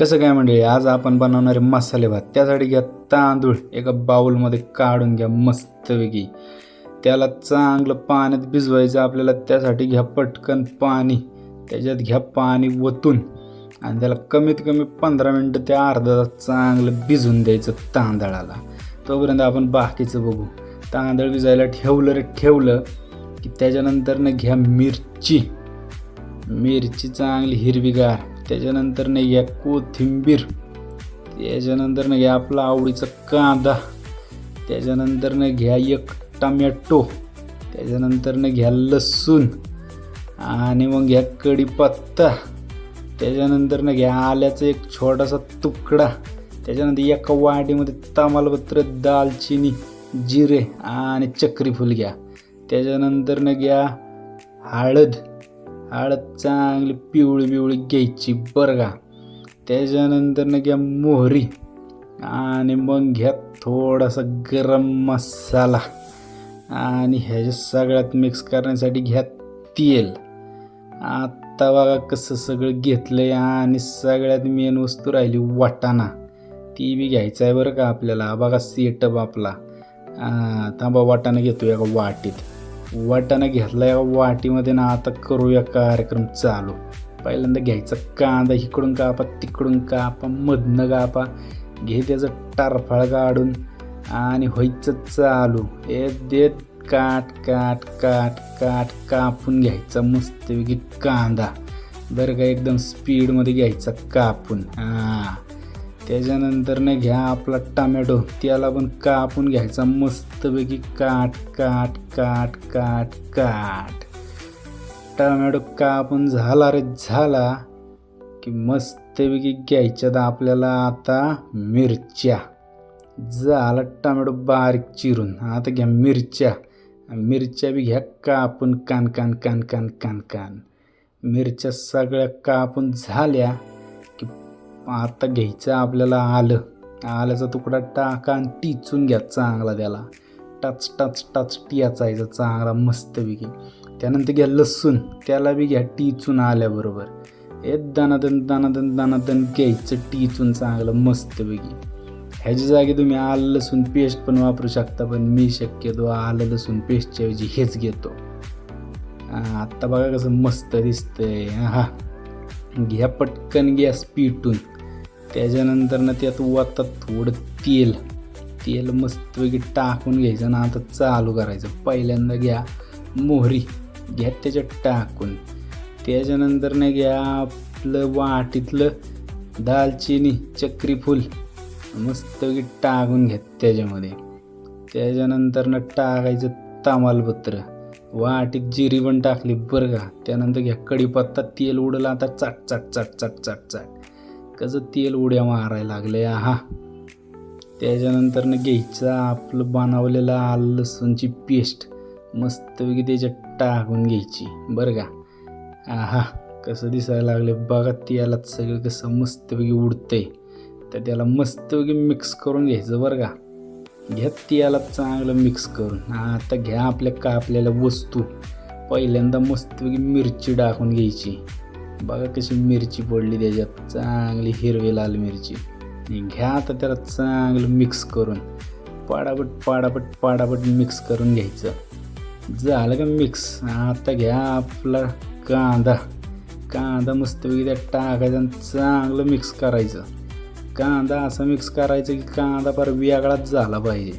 कसं काय म्हणजे आज आपण बनवणारे मसाले भात त्यासाठी घ्या तांदूळ. एका बाऊलमध्ये काढून घ्या मस्तपैकी. त्याला चांगलं पाण्यात भिजवायचं आपल्याला त्यासाठी घ्या पटकन पाणी. त्याच्यात घ्या पाणी ओतून आणि त्याला कमीत कमी पंधरा मिनटं ते अर्धा तास चांगलं भिजून द्यायचं तांदळाला. तोपर्यंत आपण बाकीचं बघू. तांदळ भिजायला ठेवलं रे ठेवलं की त्याच्यानंतरनं घ्या मिरची. मिरची चांगली हिरवीगार. त्याच्यानंतर नाही घ्या कोथिंबीर त्याच्यानंतर न घ्या आपला आवडीचा कांदा त्याच्यानंतर न घ्या एक टमॅटो त्याच्यानंतर न घ्या लसूण आणि मग घ्या कढीपत्ता त्याच्यानंतर ना घ्या आल्याचा एक छोटासा तुकडा त्याच्यानंतर एका वाटीमध्ये तमालपत्र दालचिनी जिरे आणि चक्रीफूल घ्या. त्याच्यानंतर ना घ्या हळद हळद चांगली पिवळी पिवळी घ्यायची बरं का. त्याच्यानंतर न घ्या मोहरी आणि मग घ्या थोडासा गरम मसाला. आणि ह्याच्या सगळ्यात मिक्स करण्यासाठी घ्या तेल. आत्ता बघा कसं सगळं घेतलं आहे आणि सगळ्यात मेन वस्तू राहिली वाटाणा. ती बी घ्यायचं आहे बरं का आपल्याला. बघा सेटअप आपला. थांबा वाटाणा घेतो एका वाटीत. वाटाणा घेतला या वाटीमध्ये ना आता करूया कार्यक्रम चालू. पहिल्यांदा घ्यायचा कांदा इकडून कापा तिकडून कापा मधनं कापा घे त्याचं टारफाळ काढून आणि व्हायचं चालू. हे देत काट काट काट काट कापून घ्यायचा मस्तपैकी कांदा. बरं का एकदम स्पीडमध्ये घ्यायचा कापून. हां. त्याच्यानंतर घ्या आपला टमॅटो त्याला पण कापून घ्यायचा मस्तपैकी काट काट काट काट काट. टमॅटो कापून झाला रे झाला. की मस्तपैकी घ्यायच्यात आपल्याला आता मिरच्या. झाला टमॅटो बारीक चिरून. आता घ्या मिरच्या. मिरच्या बी घ्या कापून कान कान कान कान कान कान. मिरच्या सगळ्या कापून झाल्या. आता घ्यायचं आपल्याला आलं. आल्याचा तुकडा टाका आणि टिचून घ्या चांगला त्याला. टच टच टच टिचायचा चांगला मस्तपैकी त्यानंतर घ्या लसूण त्याला बी घ्या टिचून आल्याबरोबर. हे दानादन दानादन दानादन घ्यायचं टिचून चांगलं मस्तपैकी ह्याच्या जागी तुम्ही आलं लसूण पेस्ट पण वापरू शकता पण मी शक्यतो आलं लसूण पेस्टच्या ऐवजी हेच घेतो. आत्ता बघा कसं मस्त दिसतंय. हां. घ्या पटकन गॅस पिटून त्याच्यानंतर ना त्यात वातात थोडं तेल. तेल मस्तपैकी टाकून घ्यायचं ना आता चालू करायचं. पहिल्यांदा घ्या मोहरी. घ्या त्याच्यात टाकून. त्याच्यानंतर ना घ्या आपलं वाटीतलं दालचिनी चक्रीफूल. मस्तपैकी टाकून घ्या त्याच्यामध्ये. त्याच्यानंतर ना टाकायचं तमालपत्र. वाटीत जिरी पण टाकली बरं का? त्यानंतर घ्या कढीपत्ता तेल उडलं आता चाट चाट चाट चाट चाट चाट. कसं तेल उड्या मारायला लागले हा त्याच्यानंतर न घ्यायचं आपलं बनवलेलं आलं लसूणची पेस्ट. मस्तपैकी त्याच्यात टाकून घ्यायची बरं का? आहा कसं दिसायला लागले बघा तेलात सगळं कसं मस्तपैकी उडतंय. तर त्याला मस्तपैकी मिक्स करून घ्यायचं बरं का? घ्या तेला चांगलं मिक्स करून. आता घ्या आपल्या का आपल्याला वस्तू. पहिल्यांदा मस्तपैकी मिरची टाकून घ्यायची. बघा कशी मिरची पडली त्याच्यात. चांगली हिरवी लाल मिरची. घ्या आता त्याला चांगलं मिक्स करून. पाडापट पाडापट पाडापट मिक्स करून घ्यायचं. झालं का मिक्स आता घ्या आपला कांदा. कांदा मस्तपैकी त्यात टाकायचा आणि चांगलं मिक्स करायचं. कांदा असा मिक्स करायचा की कांदा फार वेगळाच झाला पाहिजे.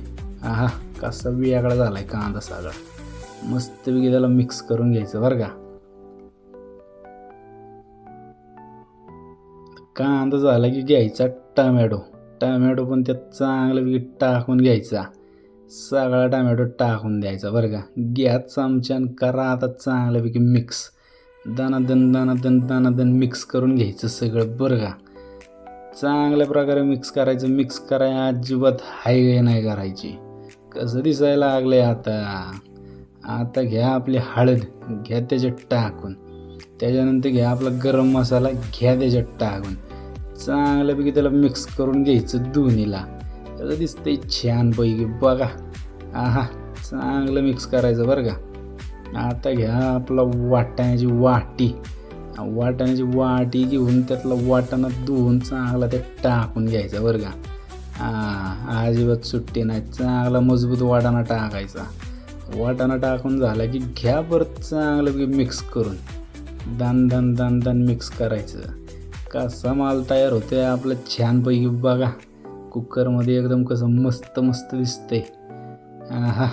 आहा कसा वेगळा झाला आहे कांदा सगळा. मस्तपैकी त्याला मिक्स करून घ्यायचं बरं का. कांदा झाला की घ्यायचा टमॅटो. टमॅटो पण त्यात चांगल्यापैकी टाकून घ्यायचा. सगळा टमॅटो टाकून द्यायचा बरं का. घ्या चमच्यान करा आता चांगल्यापैकी मिक्स दानादन दानादन दानादन मिक्स करून घ्यायचं सगळं बरं का. चांगल्या प्रकारे मिक्स करायचं. मिक्स कराय अजिबात हाय नाही करायची. कसं दिसायला लागले आता? आता घ्या आपली हळद घ्या त्याच्यात टाकून. त्याच्यानंतर घ्या आपला गरम मसाला घ्या त्याच्यात टाकून. चांगल्यापैकी त्याला मिक्स करून घ्यायचं दोन्हीला. त्याचं दिसतंय छानपैकी. बघा. आहा चांगलं मिक्स करायचं बरं का. आता घ्या आपला वाटाण्याची वाटी. वाटाण्याची वाटी घेऊन त्यातला वाटाणा धुवून चांगला ते टाकून घ्यायचा बरं का. हा अजिबात सुट्टी नाही चांगला मजबूत वाटाणा टाकायचा. वाटाणा टाकून झाला की घ्या परत चांगलं मिक्स करून. दान दान दान दान मिक्स करायचं. कसा माल तयार होतोय आपलं छानपैकी बघा. कुकरमध्ये एकदम कसं मस्त मस्त दिसतंय. हा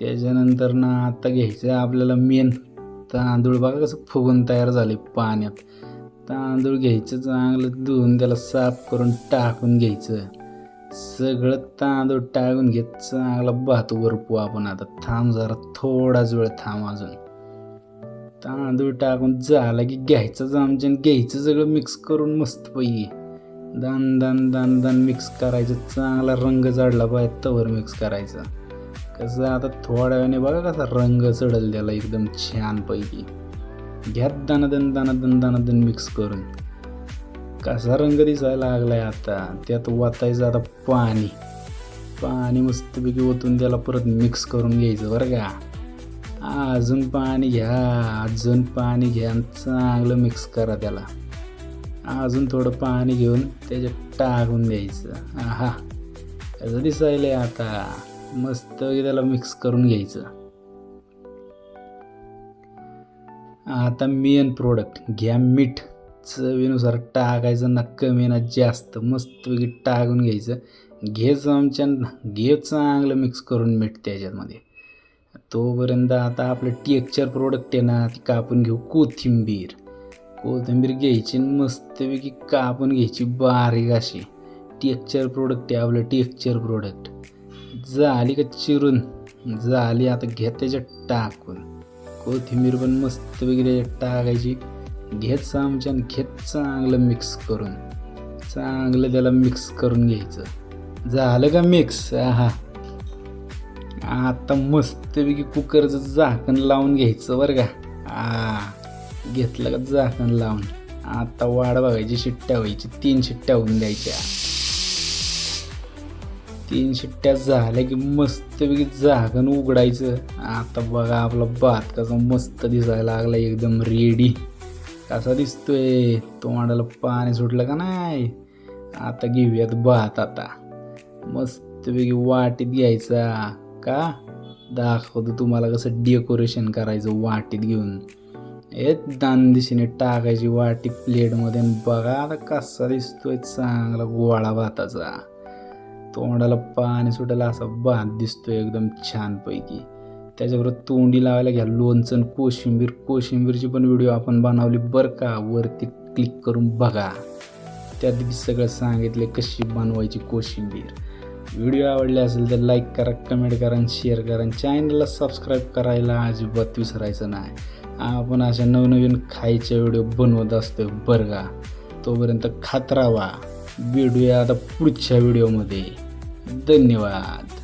त्याच्यानंतर ना आता घ्यायचं आपल्याला मेन. तांदूळ बघा कसं फुगून तयार झाले पाण्यात. तांदूळ घ्यायचं चांगलं धुवून त्याला साफ करून टाकून घ्यायचं. सगळं तांदूळ टाकून घेत चांगला भात वरपू आपण आता. थांब जरा थोडाच वेळ थांब अजून. तांदूळ टाकून झाला की घ्यायचं आमच्यानं घ्यायचं सगळं मिक्स करून मस्त पैकी दान दान दान दान मिक्स करायचं. चांगला रंग जाडला पाहिजे तवर मिक्स करायचा. कसं आता थोड्या वेळाने बघा कसा रंग चढल त्याला एकदम छानपैकी. घ्यात दानादन दानादन दानादन मिक्स करून. कसा रंग दिसायला लागलाय आता. त्यात वाचायचं आता पाणी. पाणी मस्तपैकी ओतून त्याला परत मिक्स करून घ्यायचं बरं का. अजून पाणी घ्या अजून पाणी घ्या चांगलं मिक्स करा त्याला. अजून थोडं पाणी घेऊन त्याच्यात टाकून द्यायचं. आहा कसं दिसायलंय आता. मस्त त्याला मिक्स करून घ्यायचं. आता मेन प्रोडक्ट घ्या मीठ. चवीनुसार टाकायचं ना कमी ना जास्त मस्तपैकी टाकून घ्यायचं. घे चमच्या घे चांगलं मिक्स करून मीठ त्याच्यामध्ये. तोपर्यंत आता आपलं टेक्चर प्रोडक्ट आहे ना ती कापून घेऊ कोथिंबीर. कोथिंबीर घ्यायची आणि मस्तपैकी कापून घ्यायची बारीक अशी. टेक्चर प्रोडक्ट आहे आपलं टेक्चर प्रोडक्ट झाली का चिरून. झाली आता घे त्याच्यात टाकून. कोथिंबीर पण मस्त वगैरे टाकायची. घेत चमच्यानं घेत चांगलं मिक्स करून. चांगलं त्याला मिक्स करून घ्यायचं. झालं का मिक्स हा आता मस्तपैकी कुकरचं झाकण लावून घ्यायचं बरं का. आ घेतलं का झाकण लावून. आता वाढ बघायची शिट्ट्या व्हायची. तीन शिट्ट्या होऊन द्यायच्या. तीन शिट्ट्या झाल्या की मस्तपैकी झाकण उघडायचं. आता बघा आपला भात कसा मस्त दिसायला लागला एकदम रेडी कसा दिसतोय? तोंडाला पाणी सुटलं का नाही? आता घेऊयात भात आता. मस्तपैकी वाटीत घ्यायचा. का? दाखवतो तुम्हाला कसं डेकोरेशन करायचं वाटीत घेऊन. हे दान दिशेने टाकायची वाटी प्लेटमध्ये बघा आता कसा दिसतोय चांगला गोळा भाताचा. तोंडाला पाणी सुटायला असा भात दिसतो एकदम छानपैकी. त्याच्याबरोबर तोंडी लावायला घ्या लोणचण कोशिंबीर. कोशिंबीरची पण व्हिडिओ आपण बनवली बरं का? वरती क्लिक करून बघा. त्यात बी सगळं सांगितले कशी बनवायची कोशिंबीर. व्हिडिओ आवडले असेल तर लाईक करा कमेंट करा आणि शेअर करा. आणि चॅनलला सबस्क्राईब करायला अजिबात विसरायचं नाही. आपण अशा नवनवीन खायचे व्हिडिओ बनवत असतो बरं का? तोपर्यंत खात राहा. भेटूया आता पुढच्या व्हिडिओमध्ये धन्यवाद.